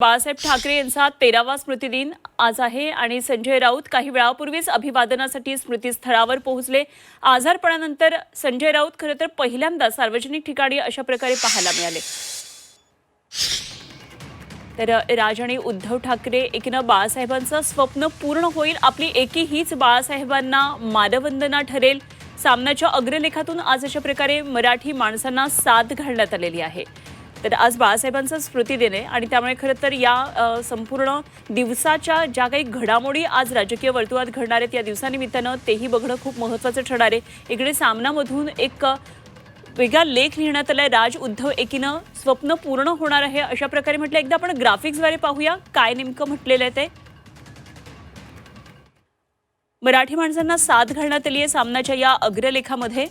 बाळासाहेब ठाकरे यांचा तेरावा स्मृतिदिन आज आहे आणि संजय राऊत काही वेळापूर्वीच अभिवादनासाठी स्मृतीस्थळावर पोहोचले. आजारपणानंतर संजय राऊत खरं तर पहिल्यांदा सार्वजनिक ठिकाणी अशा प्रकारे पाहायला मिळाले. तर राज आणि उद्धव ठाकरे एकीनं बाळासाहेबांचं स्वप्न पूर्ण होईल आपली एकी हीच बाळासाहेबांना मानवंदना ठरेल. सामन्याच्या अग्रलेखातून आज अशा प्रकारे मराठी माणसांना साथ घालण्यात आलेली आहे. तर आज बाळासाहेबांचा स्मृतिदिन आहे आणि त्यामुळे खरं तर या संपूर्ण दिवसाच्या ज्या काही घडामोडी आज राजकीय वर्तुळात घडणार आहेत या दिवसानिमित्तानं तेही बघणं खूप महत्त्वाचं ठरणार आहे. इकडे सामनामधून एक वेगळा लेख लिहिण्यात आलाय. राज उद्धव एकीनं स्वप्न पूर्ण होणार आहे अशा प्रकारे म्हटलं. एकदा आपण ग्राफिक्सद्वारे पाहूया काय नेमकं म्हटलेलं आहे ते. मराठी माणसांना साथ घालण्यात आली आहे सामनाच्या या अग्रलेखामध्ये.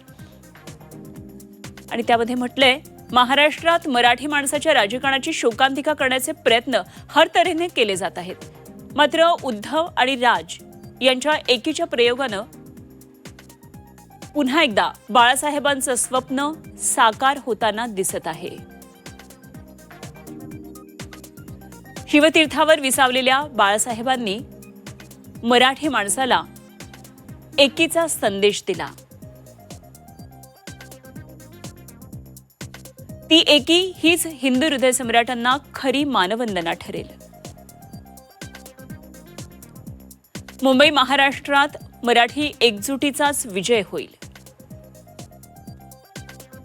आणि त्यामध्ये म्हटलंय महाराष्ट्रात मराठी माणसाच्या राजकारणाची शोकांतिका करण्याचे प्रयत्न हर तऱ्हेने केले जात आहेत. मात्र उद्धव आणि राज यांच्या एकीच्या प्रयोगानं पुन्हा एकदा बाळासाहेबांचं स्वप्न साकार होताना दिसत आहे. शिवतीर्थावर विसावलेल्या बाळासाहेबांनी मराठी माणसाला एकीचा संदेश दिला. ती एकी हीच हिंदू हृदय सम्राटांना खरी मानवंदना ठरेल. मुंबई महाराष्ट्रात मराठी एकजुटीचाच विजय होईल.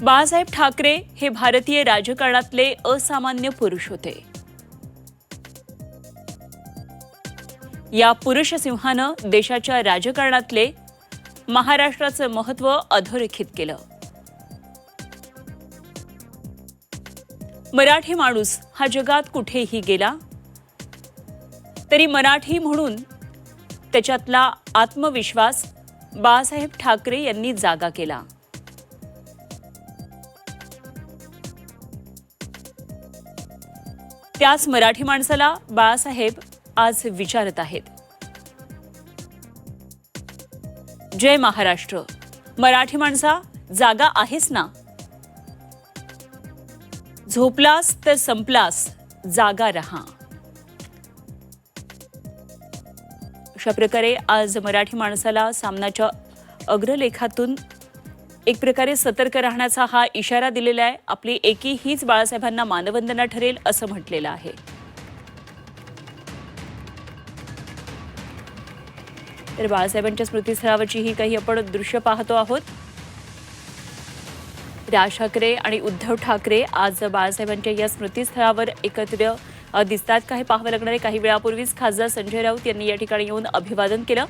बाळासाहेब ठाकरे हे भारतीय राजकारणातले असामान्य पुरुष होते. या पुरुष सिंहानं देशाच्या राजकारणातले महाराष्ट्राचं महत्त्व अधोरेखित केलं. मराठी माणूस हा जगात कुठेही गेला तरी मराठी म्हणून त्याच्यातला आत्मविश्वास बाळासाहेब ठाकरे यांनी जागा केला. त्याच मराठी माणसाला बाळासाहेब आज विचारत आहेत. जय महाराष्ट्र. मराठी माणसा जागा आहेस ना? झोपलास तर संपलास जागा रहा. अशा प्रकारे आज मराठी माणसाला सामनाच्या अग्रलेखातून एक प्रकारे सतर्क राहण्याचा हा इशारा दिलेला आहे. आपली एकी हीच बाळासाहेबांना मानवंदना ठरेल असं म्हटलेलं आहे. तर बाळासाहेबांच्या स्मृतीस्थळावरची ही काही आपण दृश्य पाहतो आहोत. राज ठाकरे आणि उद्धव ठाकरे आज बाळासाहेबांच्या या स्मृतीस्थळावर एकत्र दिसतात दिसतात. हे पाहावं लागणार आहे. काही वेळापूर्वीच खासदार संजय राऊत यांनी या ठिकाणी येऊन अभिवादन केलं.